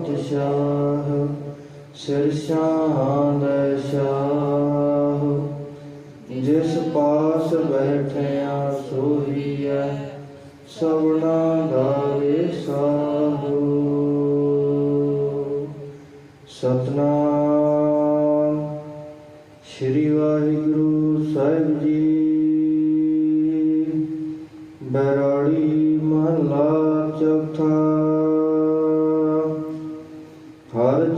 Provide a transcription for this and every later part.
ਪਾਤਸ਼ਾਹ ਸਿਰ ਸ਼ਾਂਦ ਸ਼ਾਹ। ਜਿਸ ਪਾਸ ਬੈਠਿਆ ਸੋਹੀਐ ਸਵਣਾ ਦਾਰੇ ਸਾਹੂ ਸਤਨਾਮ ਸ੍ਰੀ ਵਾਹਿਗੁਰੂ ਸਾਹਿਬ ਜੀ। ਬੈਰਾੜੀ ਮਹਲਾ ਚੌਥਾ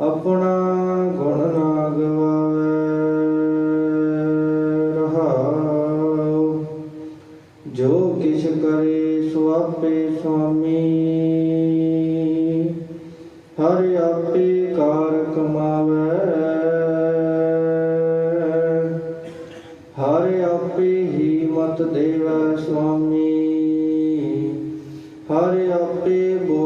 ਆਪਣਾ ਗੁਣ ਨਾ ਗਵਾਵੇ ਰਹਾਉ। ਜੋ ਕਿਛ ਕਰੇ ਸੋ ਆਪੇ ਸੁਆਮੀ। ਹਰ ਆਪੇ ਕਾਰ ਕਮਾਵੇ। ਹਰ ਆਪੇ ਹੀ ਮਤ ਦੇਵੈ ਸੁਆਮੀ। ਹਰ ਆਪੇ ਬੋ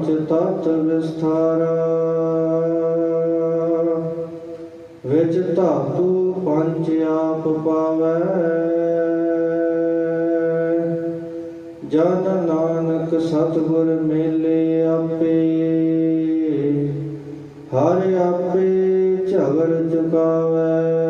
ਪੰਜ ਤਤ ਵਿਸਥਾਰਾ। ਵਿੱਚ ਧਾਤੂ ਪੰਜ ਆਪ ਪਾਵੈ। ਜਨ ਨਾਨਕ ਸਤਿਗੁਰ ਮੇਲੇ ਆਪੇ। ਹਰ ਆਪੇ ਝਗੜ ਚੁਕਾਵੈ।